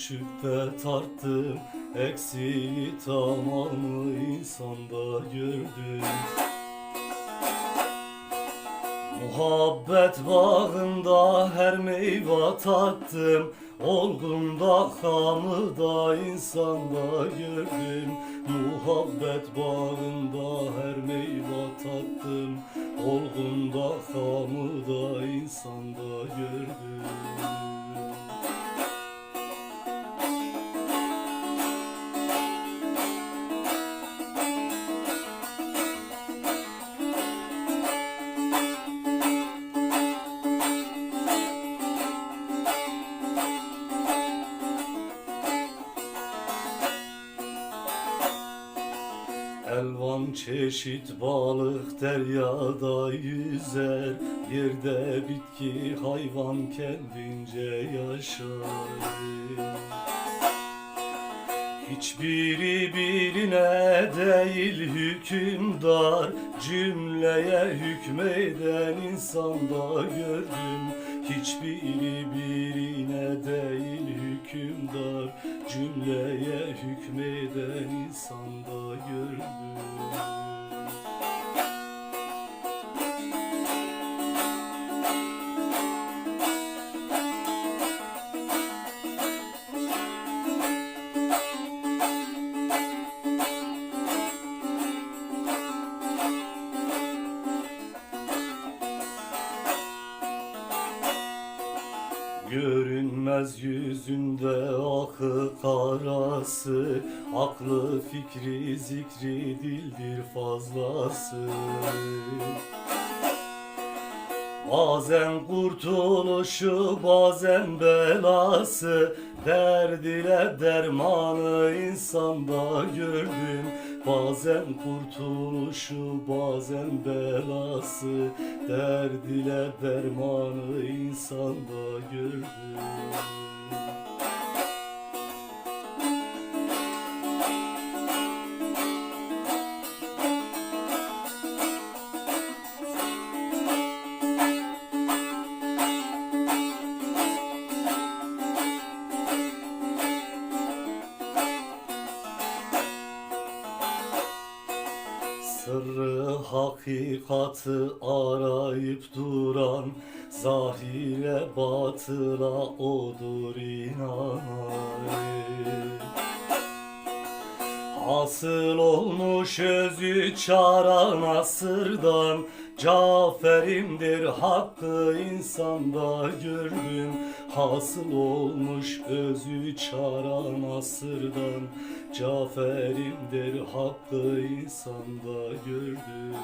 ölçüp de tarttım. Eksiği tamamı insanda gördüm. Muhabbet bağında her meyve tattım Olgunda hamı da insanda gördüm. Muhabbet bağında her meyve tattım Olgunda hamı da insanda gördüm Elvan çeşit balık deryada yüzer Yerde bitki hayvan kendince yaşar Hiçbiri birine değil hükümdar. Cümleye hükmeden insanda gördüm. Hiçbiri birine değil hükümdar. Cümleye hükmeden insanda gördüm Görünmez yüzünde akı karası Aklı fikri zikri dildir fazlası. Bazen kurtuluşu bazen belası Derd ile dermanı insanda gördüm Bazen kurtuluşu bazen belası. Derd ile dermanı insanda gördüm Sırrı hakikatı arayıp duran Zahire batıla odur inanan Hasıl olmuş özü çaran asırdan Caferimdir hakkı insanda gördüm Hasıl olmuş özü çaran asırdan. Caferimdir hakkı insanda gördüm